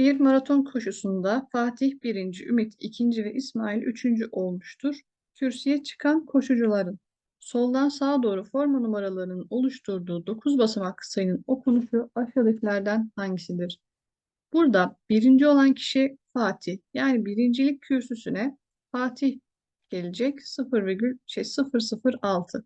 Bir maraton koşusunda Fatih birinci, Ümit ikinci ve İsmail üçüncü olmuştur. Kürsüye çıkan koşucuların soldan sağa doğru forma numaralarının oluşturduğu 9 basamaklı sayının okunuşu aşağıdakilerden hangisidir? Burada birinci olan kişi Fatih. Yani birincilik kürsüsüne Fatih gelecek 0, şey 006.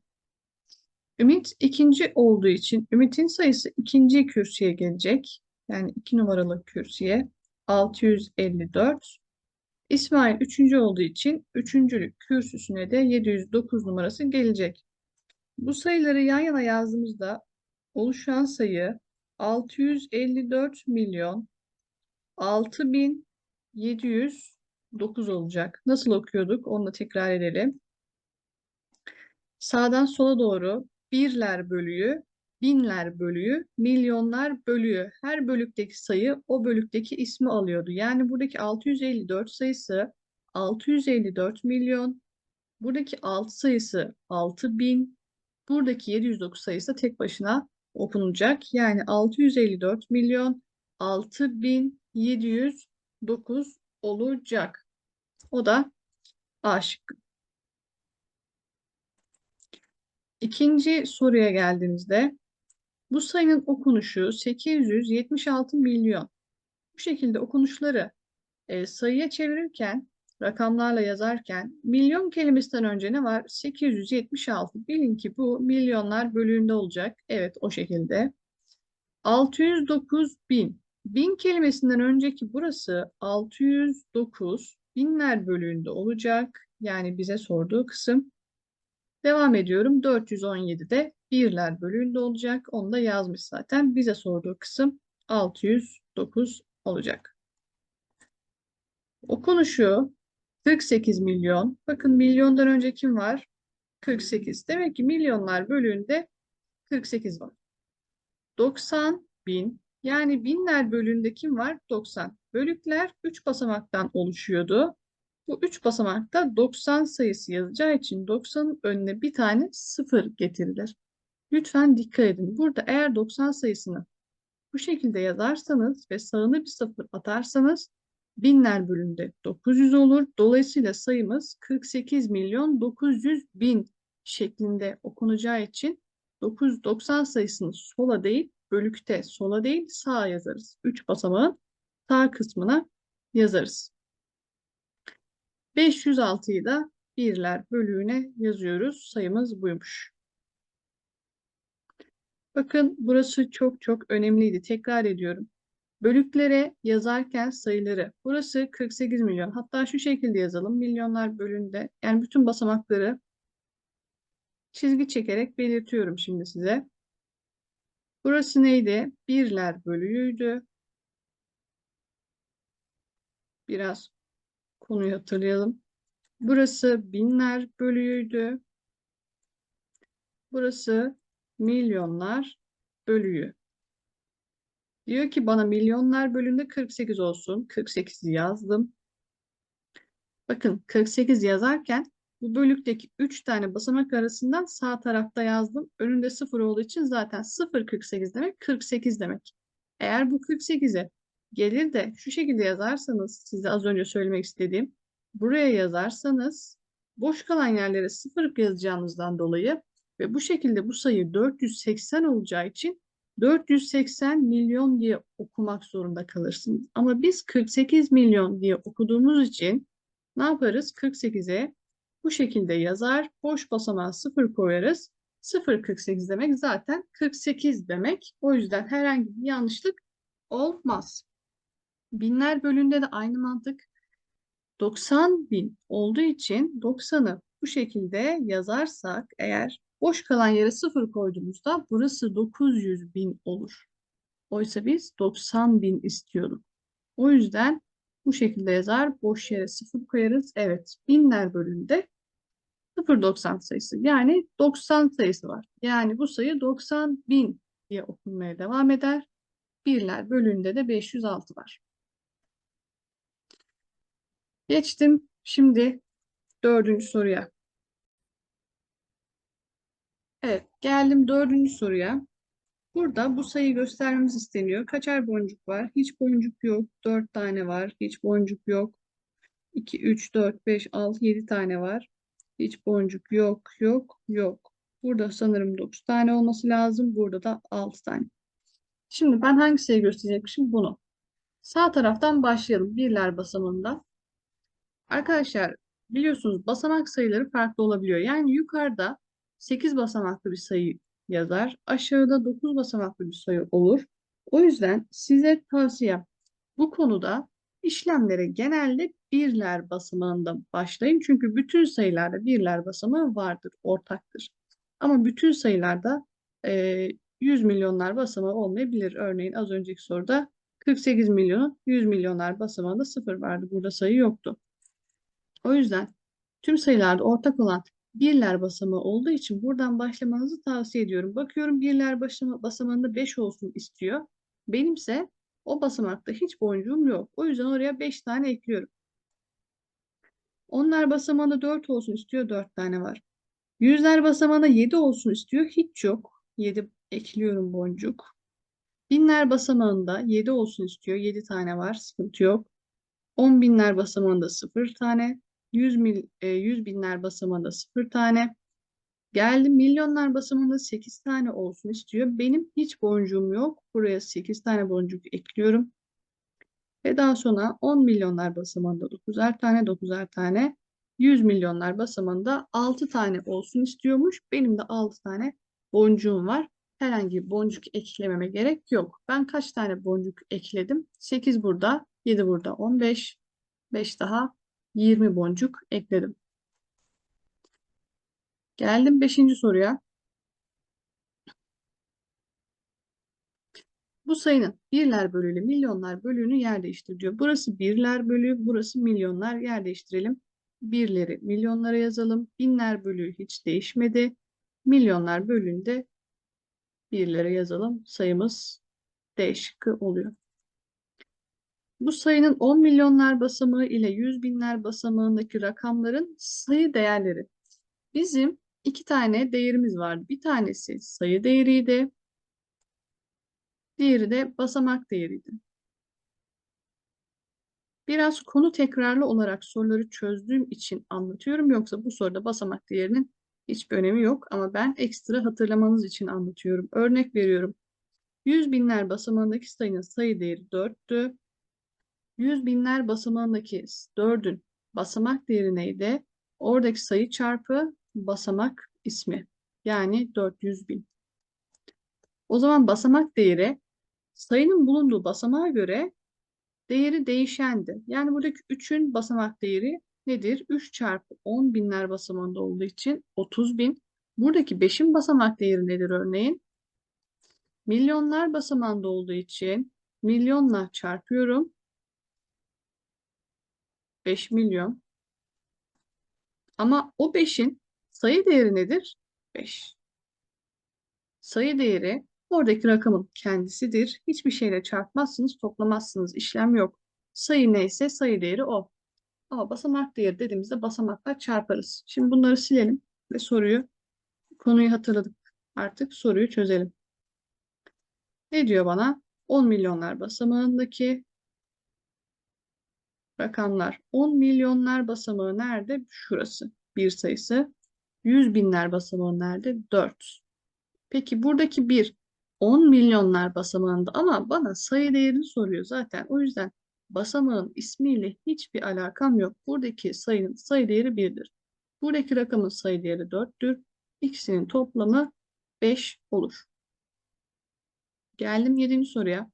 Ümit ikinci olduğu için Ümit'in sayısı ikinci kürsüye gelecek. Yani iki numaralı kürsüye 654. İsmail üçüncü olduğu için üçüncülük kürsüsüne de 709 numarası gelecek. Bu sayıları yan yana yazdığımızda oluşan sayı 654 milyon 6709 olacak. Nasıl okuyorduk? Onu da tekrar edelim. Sağdan sola doğru birler bölüğü, binler bölüğü, milyonlar bölüğü. Her bölükteki sayı o bölükteki ismi alıyordu. Yani buradaki 654 sayısı 654 milyon. Buradaki 6 sayısı 6000. Buradaki 709 sayısı tek başına okunacak. Yani 654 milyon 6709 olacak. O da A. İkinci soruya geldiğimizde bu sayının okunuşu 876 milyon. Bu şekilde okunuşları e, sayıya çevirirken, rakamlarla yazarken milyon kelimesinden önce ne var? 876. Bilin ki bu milyonlar bölüğünde olacak. Evet o şekilde. 609 bin. Bin kelimesinden önceki burası 609 binler bölüğünde olacak. Yani bize sorduğu kısım. Devam ediyorum. 417'de birler bölüğünde olacak. Onu da yazmış zaten. Bize sorduğu kısım 609 olacak. Okunuşu 48 milyon. Bakın milyondan önce kim var? 48. Demek ki milyonlar bölüğünde 48 var. 90 bin. Yani binler bölüğünde kim var? 90. Bölükler 3 basamaktan oluşuyordu. Bu 3 basamakta 90 sayısı yazacağı için 90'ın önüne bir tane 0 getirilir. Lütfen dikkat edin. Burada eğer 90 sayısını bu şekilde yazarsanız ve sağına bir 0 atarsanız binler bölümünde 900 olur. Dolayısıyla sayımız 48 milyon 900 bin şeklinde okunacağı için 990 sayısını sola değil, bölükte sola değil sağa yazarız. 3 basamağın sağ kısmına yazarız. 506'yı da birler bölüğüne yazıyoruz. Sayımız buymuş. Bakın burası çok çok önemliydi. Tekrar ediyorum. Bölüklere yazarken sayıları. Burası 48 milyon. Hatta şu şekilde yazalım. Milyonlar bölünde. Yani bütün basamakları çizgi çekerek belirtiyorum şimdi size. Burası neydi? Birler bölüğüydü. Biraz konuyu hatırlayalım. Burası binler bölüğüydü. Burası milyonlar bölüğü. Diyor ki bana milyonlar bölümünde 48 olsun. 48'i yazdım. Bakın 48 yazarken bu bölükteki 3 tane basamak arasından sağ tarafta yazdım. Önünde 0 olduğu için zaten 0 48 demek 48 demek. Eğer bu 48'e gelir de şu şekilde yazarsanız size az önce söylemek istediğim buraya yazarsanız boş kalan yerlere 0 yazacağınızdan dolayı ve bu şekilde bu sayı 480 olacağı için 480 milyon diye okumak zorunda kalırsınız. Ama biz 48 milyon diye okuduğumuz için ne yaparız? 48'e bu şekilde yazar. Boş basamağa 0 koyarız. 0,48 demek zaten 48 demek. O yüzden herhangi bir yanlışlık olmaz. Binler bölümünde de aynı mantık. 90 bin olduğu için 90'ı bu şekilde yazarsak eğer boş kalan yere 0 koyduğumuzda burası 900 bin olur. Oysa biz 90 bin istiyorduk. O yüzden bu şekilde yazar. Boş yere 0 koyarız. Evet. Binler bölümünde 0.90 sayısı. Yani 90 sayısı var. Yani bu sayı 90 bin diye okunmaya devam eder. Birler bölümünde de 506 var. Geçtim şimdi dördüncü soruya. Evet, geldim dördüncü soruya. Burada bu sayıyı göstermemiz isteniyor. Kaçar boncuk var? Hiç boncuk yok. 4 tane var. Hiç boncuk yok. 2, 3, 4, 5, 6, 7 tane var. Hiç boncuk yok, yok, yok. Burada sanırım 9 tane olması lazım. Burada da 6 tane. Şimdi ben hangi sayıyı gösterecekmişim? Bunu. Sağ taraftan başlayalım. Birler basamağında. Arkadaşlar biliyorsunuz basamak sayıları farklı olabiliyor. Yani yukarıda 8 basamaklı bir sayı yazar. Aşağıda 9 basamaklı bir sayı olur. O yüzden size tavsiyem bu konuda işlemlere genelde birler basamağında başlayın. Çünkü bütün sayılarda birler basamağı vardır, ortaktır. Ama bütün sayılarda e, 100 milyonlar basamağı olmayabilir. Örneğin az önceki soruda 48 milyonun 100 milyonlar basamağında sıfır vardı. Burada sayı yoktu. O yüzden tüm sayılarda ortak olan birler basamağı olduğu için buradan başlamanızı tavsiye ediyorum. Bakıyorum birler basama basamağında 5 olsun istiyor. Benimse o basamakta hiç boncuğum yok. O yüzden oraya 5 tane ekliyorum. Onlar basamağında 4 olsun istiyor. 4 tane var. Yüzler basamağında 7 olsun istiyor. Hiç yok. 7 ekliyorum boncuk. Binler basamağında 7 olsun istiyor. 7 tane var. Sıkıntı yok. 10 binler basamağında 0 tane. 100, mil, e, 100 binler basamağında 0 tane. Geldim milyonlar basamağında 8 tane olsun istiyor. Benim hiç boncuğum yok. Buraya 8 tane boncuk ekliyorum. Ve daha sonra 10 milyonlar basamağında 9'er tane 9'er tane. 100 milyonlar basamağında 6 tane olsun istiyormuş. Benim de 6 tane boncuğum var. Herhangi bir boncuk eklememe gerek yok. Ben kaç tane boncuk ekledim? 8 burada, 7 burada, 15, 5 daha 20 boncuk ekledim. Geldim 5. soruya. Bu sayının birler bölüyle milyonlar bölüğünü yer değiştir diyor. Burası birler bölüğü, burası milyonlar yer değiştirelim. Birleri milyonlara yazalım. Binler bölüğü hiç değişmedi. Milyonlar bölüğünde birlere yazalım. Sayımız D şıkkı oluyor. Bu sayının 10 milyonlar basamağı ile 100 binler basamağındaki rakamların sayı değerleri. Bizim iki tane değerimiz var. Bir tanesi sayı değeriydi. Diğeri de basamak değeriydi. Biraz konu tekrarlı olarak soruları çözdüğüm için anlatıyorum. Yoksa bu soruda basamak değerinin hiçbir önemi yok. Ama ben ekstra hatırlamanız için anlatıyorum. Örnek veriyorum. 100 binler basamağındaki sayının sayı değeri 4'tü. 100 binler basamağındaki 4'ün basamak değeri neydi? Oradaki sayı çarpı basamak ismi. Yani 400 bin. O zaman basamak değeri sayının bulunduğu basamağa göre değeri değişendi. Yani buradaki 3'ün basamak değeri nedir? 3 çarpı 10 binler basamağında olduğu için 30 bin. Buradaki 5'in basamak değeri nedir örneğin? Milyonlar basamağında olduğu için milyonla çarpıyorum. 5 milyon. Ama o 5'in sayı değeri nedir? 5. Sayı değeri oradaki rakamın kendisidir. Hiçbir şeyle çarpmazsınız, toplamazsınız. İşlem yok. Sayı neyse sayı değeri o. Ama basamak değeri dediğimizde basamakla çarparız. Şimdi bunları silelim ve soruyu, konuyu hatırladık. Artık soruyu çözelim. Ne diyor bana? 10 milyonlar basamağındaki rakamlar. 10 milyonlar basamağı nerede? Şurası. Bir sayısı. 100 binler basamağı nerede? 4. Peki buradaki bir 10 milyonlar basamağında ama bana sayı değerini soruyor zaten. O yüzden basamağın ismiyle hiçbir alakam yok. Buradaki sayının sayı değeri 1'dir. Buradaki rakamın sayı değeri 4'tür. İkisinin toplamı 5 olur. Geldim 7. soruya.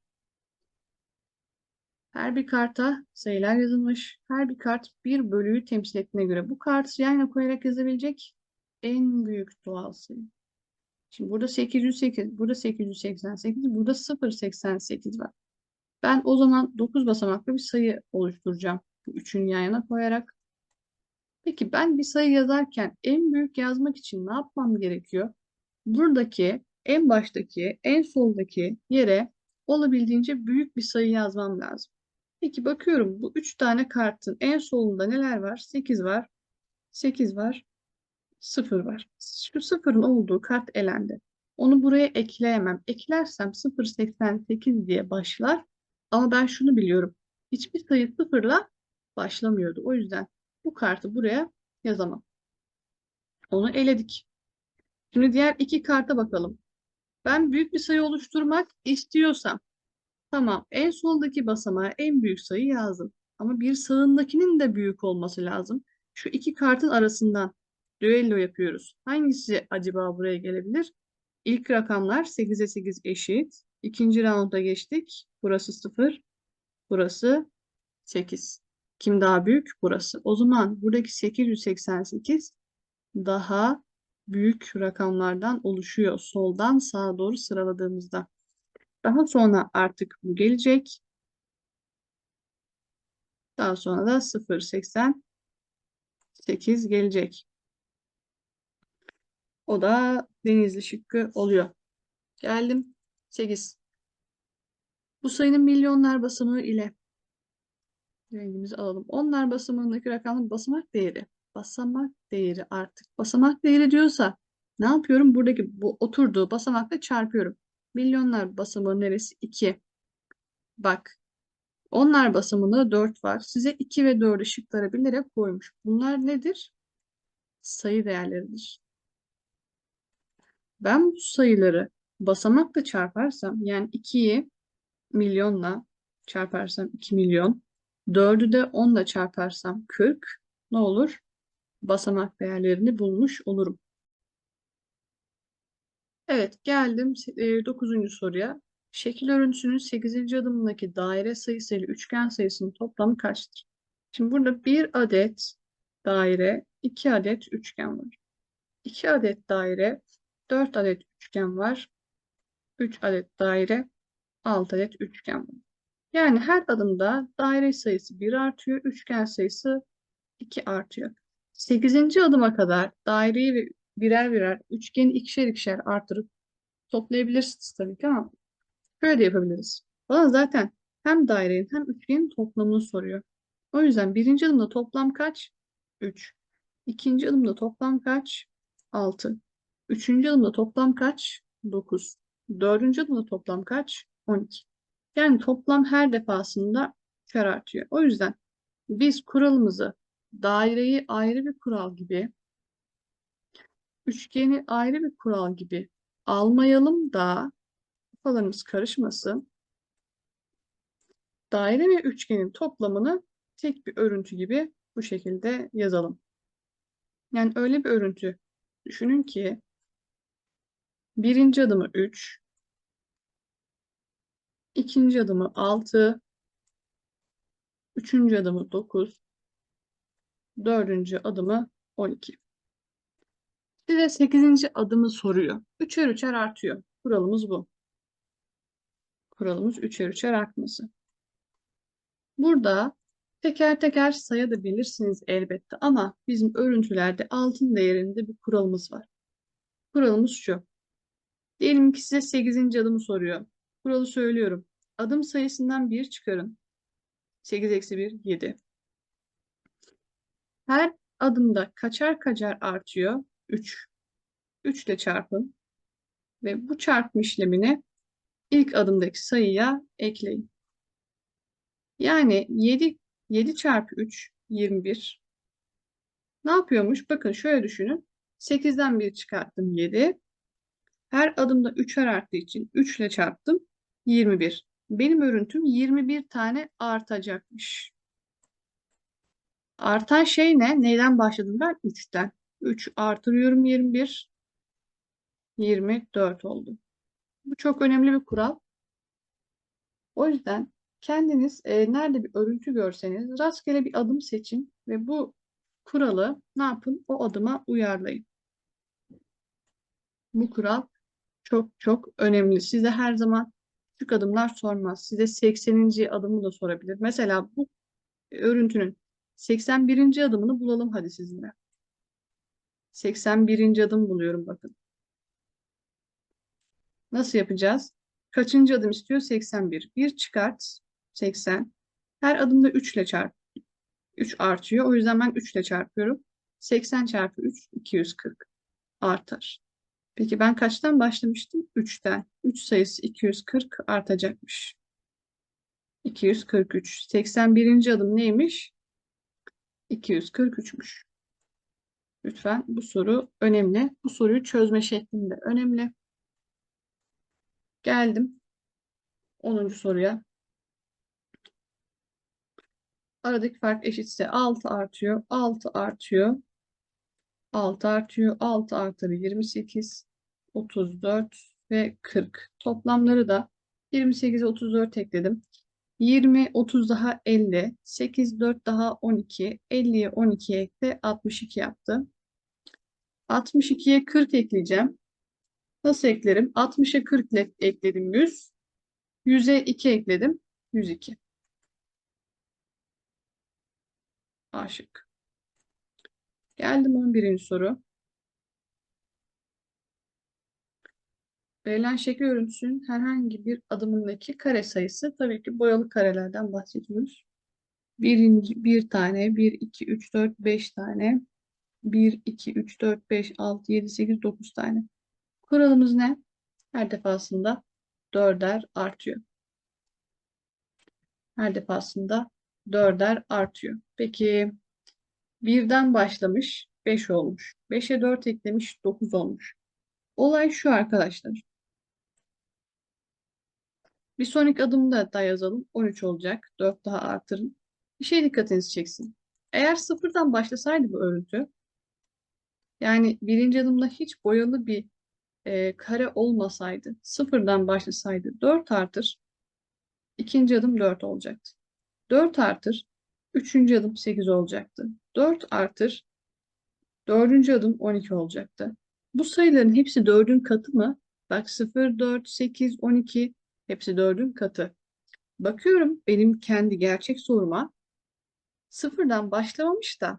Her bir karta sayılar yazılmış. Her bir kart bir bölüğü temsil ettiğine göre bu kartı yan yana koyarak yazabilecek en büyük doğal sayı. Şimdi burada 808, burada 888, burada 088 var. Ben o zaman 9 basamaklı bir sayı oluşturacağım. Bu üçün yan yana koyarak. Peki ben bir sayı yazarken en büyük yazmak için ne yapmam gerekiyor? Buradaki en baştaki, en soldaki yere olabildiğince büyük bir sayı yazmam lazım. Peki bakıyorum bu 3 tane kartın en solunda neler var? 8 var, 8 var, 0 var. Şu sıfırın olduğu kart elendi. Onu buraya ekleyemem. Eklersem 0.88 diye başlar. Ama ben şunu biliyorum. Hiçbir sayı sıfırla başlamıyordu. O yüzden bu kartı buraya yazamam. Onu eledik. Şimdi diğer iki karta bakalım. Ben büyük bir sayı oluşturmak istiyorsam tamam en soldaki basamağa en büyük sayı yazdım. Ama bir sağındakinin de büyük olması lazım. Şu iki kartın arasından düello yapıyoruz. Hangisi acaba buraya gelebilir? İlk rakamlar 8'e 8 eşit. İkinci raunda geçtik. Burası 0. Burası 8. Kim daha büyük? Burası. O zaman buradaki 888 daha büyük rakamlardan oluşuyor. Soldan sağa doğru sıraladığımızda. Daha sonra artık bu gelecek. Daha sonra da 0.88 gelecek. O da denizli şıkkı oluyor. Geldim. 8. Bu sayının milyonlar basamağı ile rengimizi alalım. Onlar basamağındaki rakamın basamak değeri. Basamak değeri artık. Basamak değeri diyorsa ne yapıyorum? Buradaki bu oturduğu basamakla çarpıyorum. Milyonlar basamağı neresi? 2. Bak. Onlar basamağında 4 var. Size 2 ve 4'ü şıklara bilerek koymuş. Bunlar nedir? Sayı değerleridir. Ben bu sayıları basamakla çarparsam yani 2'yi milyonla çarparsam 2 milyon 4'ü de 10 ile çarparsam 40 ne olur? Basamak değerlerini bulmuş olurum. Evet geldim 9. soruya. Şekil örüntüsünün 8. adımındaki daire sayısı ile üçgen sayısının toplamı kaçtır? Şimdi burada bir adet daire, iki adet üçgen var. 2 adet daire, 4 adet üçgen var. 3 adet daire, 6 adet üçgen var. Yani her adımda daire sayısı 1 artıyor, üçgen sayısı 2 artıyor. 8. adıma kadar daireyi ve birer birer üçgeni ikişer ikişer artırıp toplayabilirsiniz tabii ki ama şöyle de yapabiliriz. Bana zaten hem dairenin hem üçgenin toplamını soruyor. O yüzden birinci adımda toplam kaç? 3. İkinci adımda toplam kaç? 6. Üçüncü adımda toplam kaç? 9. Dördüncü adımda toplam kaç? 12. Yani toplam her defasında kar artıyor. O yüzden biz kuralımızı daireyi ayrı bir kural gibi, üçgeni ayrı bir kural gibi almayalım da kafalarımız karışmasın. Daire ve üçgenin toplamını tek bir örüntü gibi bu şekilde yazalım. Yani öyle bir örüntü düşünün ki birinci adımı 3, ikinci adımı 6, üçüncü adımı 9, dördüncü adımı 12. Size 8. adımı soruyor. Üçer üçer artıyor. Kuralımız bu. Kuralımız üçer üçer artması. Burada teker teker sayabilirsiniz elbette ama bizim örüntülerde altın değerinde bir kuralımız var. Kuralımız şu. Diyelim ki size 8. adımı soruyor. Kuralı söylüyorum. Adım sayısından 1 çıkarın. 8 eksi 1, 7. Her adımda kaçar kaçar artıyor? 3. 3 ile çarpın. Ve bu çarpma işlemini ilk adımdaki sayıya ekleyin. Yani 7, 7 çarpı 3 21. Ne yapıyormuş? Bakın şöyle düşünün. 8'den 1 çıkarttım 7. Her adımda 3'er arttığı için 3 ile çarptım 21. Benim örüntüm 21 tane artacakmış. Artan şey ne? Neyden başladım ben? 3'ten. 3 artırıyorum 21. 24 oldu. Bu çok önemli bir kural. O yüzden kendiniz e, nerede bir örüntü görseniz rastgele bir adım seçin ve bu kuralı ne yapın? O adıma uyarlayın. Bu kural çok çok önemli. Size her zaman küçük adımlar sormaz. Size 80. adımı da sorabilir. Mesela bu örüntünün 81. adımını bulalım hadi sizinle. 81. adım buluyorum bakın. Nasıl yapacağız? Kaçıncı adım istiyor? 81. 1 çıkart. 80. Her adımda 3 ile çarp. 3 artıyor. O yüzden ben 3 ile çarpıyorum. 80 çarpı 3 240 artar. Peki ben kaçtan başlamıştım? 3'ten. 3 sayısı 240 artacakmış. 243. 81. adım neymiş? 243'müş. Lütfen bu soru önemli. Bu soruyu çözme şeklinde önemli. Geldim 10. soruya. Aradaki fark eşitse 6 artıyor. 6 artıyor. 6 artıyor. 6 artırı 28, 34 ve 40. Toplamları da 28'e 34 ekledim. 20, 30 daha 50, 8, 4 daha 12, 50'ye 12 ekle 62 yaptı. 62'ye 40 ekleyeceğim. Nasıl eklerim? 60'a 40 ile ekledim 100. 100'e 2 ekledim. 102. Aşık. Geldim 11. soru. Verilen şekil örüntüsünün herhangi bir adımındaki kare sayısı tabii ki boyalı karelerden bahsediyoruz. Birinci, bir tane, 1, 2, 3, 4, 5 tane, 1, 2, 3, 4, 5, 6, 7, 8, 9 tane. Kuralımız ne? Her defasında dörder artıyor. Her defasında dörder artıyor. Peki birden başlamış 5 olmuş. 5'e 4 eklemiş 9 olmuş. Olay şu arkadaşlar. Bir sonraki adımda da yazalım. 13 olacak. 4 daha artırın. Bir şey dikkatinizi çeksin. Eğer sıfırdan başlasaydı bu örüntü yani birinci adımda hiç boyalı bir e, kare olmasaydı, sıfırdan başlasaydı 4 artır. ikinci adım 4 olacaktı. 4 artır. Üçüncü adım 8 olacaktı. 4 artır. Dördüncü adım 12 olacaktı. Bu sayıların hepsi 4'ün katı mı? Bak 0, 4, 8, 12 hepsi 4'ün katı. Bakıyorum benim kendi gerçek soruma sıfırdan başlamamış da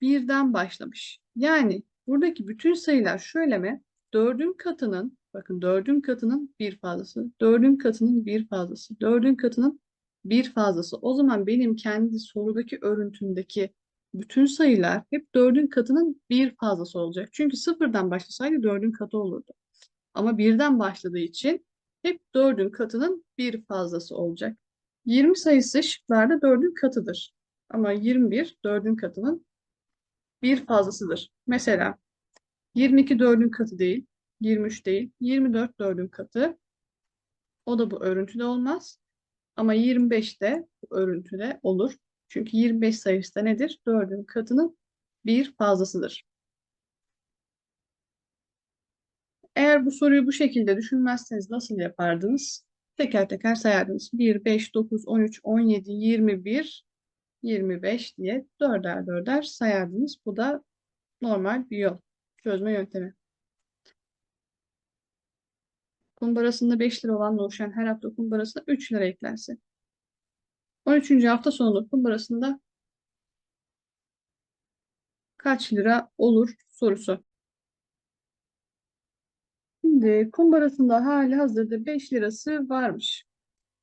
birden başlamış. Yani buradaki bütün sayılar şöyle mi? 4'ün katının bakın 4'ün katının bir fazlası, 4'ün katının bir fazlası, 4'ün katının bir fazlası. O zaman benim kendi sorudaki örüntümdeki bütün sayılar hep 4'ün katının bir fazlası olacak. Çünkü sıfırdan başlasaydı 4'ün katı olurdu. Ama birden başladığı için hep 4'ün katının bir fazlası olacak. 20 sayısı şıklarda 4'ün katıdır. Ama 21 4'ün katının bir fazlasıdır. Mesela 22 4'ün katı değil, 23 değil, 24 4'ün katı. O da bu örüntüde olmaz. Ama 25 de bu örüntüde olur. Çünkü 25 sayısı da nedir? 4'ün katının bir fazlasıdır. Eğer bu soruyu bu şekilde düşünmezseniz nasıl yapardınız? Teker teker sayardınız. 1, 5, 9, 13, 17, 21, 25 diye dörder dörder sayardınız. Bu da normal bir yol. Çözme yöntemi. Kumbarasında 5 lira olan oluşan her hafta kumbarasına 3 lira eklense. 13. hafta sonu kumbarasında kaç lira olur sorusu. Şimdi kumbarasında hali hazırda 5 lirası varmış.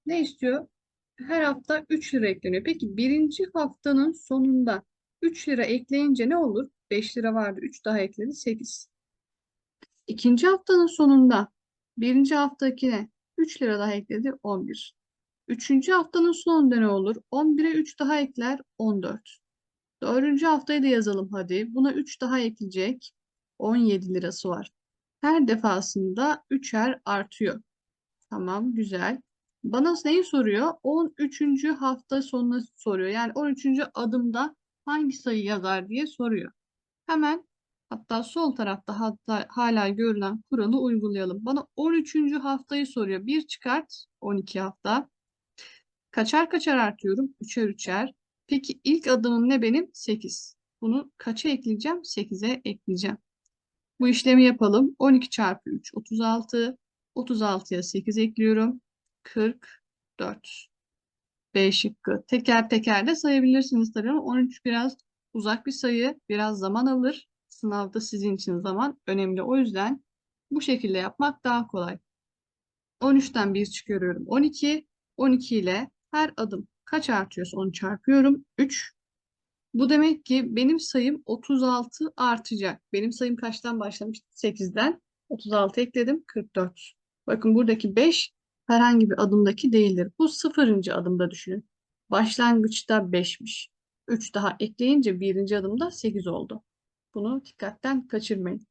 Ne istiyor? Her hafta 3 lira ekleniyor. Peki birinci haftanın sonunda 3 lira ekleyince ne olur? 5 lira vardı. 3 daha ekledi. 8. İkinci haftanın sonunda birinci haftakine 3 lira daha ekledi. 11. Üçüncü haftanın sonunda ne olur? 11'e 3 daha ekler. 14. Dördüncü haftayı da yazalım hadi. Buna 3 daha ekleyecek. 17 lirası var. Her defasında 3'er artıyor. Tamam güzel. Bana neyi soruyor? 13. hafta sonuna soruyor. Yani 13. adımda hangi sayı yazar diye soruyor. Hemen hatta sol tarafta hatta hala görülen kuralı uygulayalım. Bana 13. haftayı soruyor. 1 çıkart 12 hafta. Kaçar kaçar artıyorum? Üçer üçer. Peki ilk adımım ne benim? 8. Bunu kaça ekleyeceğim? 8'e ekleyeceğim. Bu işlemi yapalım. 12 çarpı 3 36. 36'ya 8 ekliyorum. 44. B şıkkı. Teker teker de sayabilirsiniz tabii ama 13 biraz uzak bir sayı. Biraz zaman alır. Sınavda sizin için zaman önemli. O yüzden bu şekilde yapmak daha kolay. 13'ten 1 çıkarıyorum. 12. 12 ile her adım kaç artıyorsa onu çarpıyorum. 3. Bu demek ki benim sayım 36 artacak. Benim sayım kaçtan başlamıştı? 8'den. 36 ekledim 44. Bakın buradaki 5 herhangi bir adımdaki değildir. Bu sıfırıncı adımda düşünün. Başlangıçta 5'miş. 3 daha ekleyince birinci adımda 8 oldu. Bunu dikkatten kaçırmayın.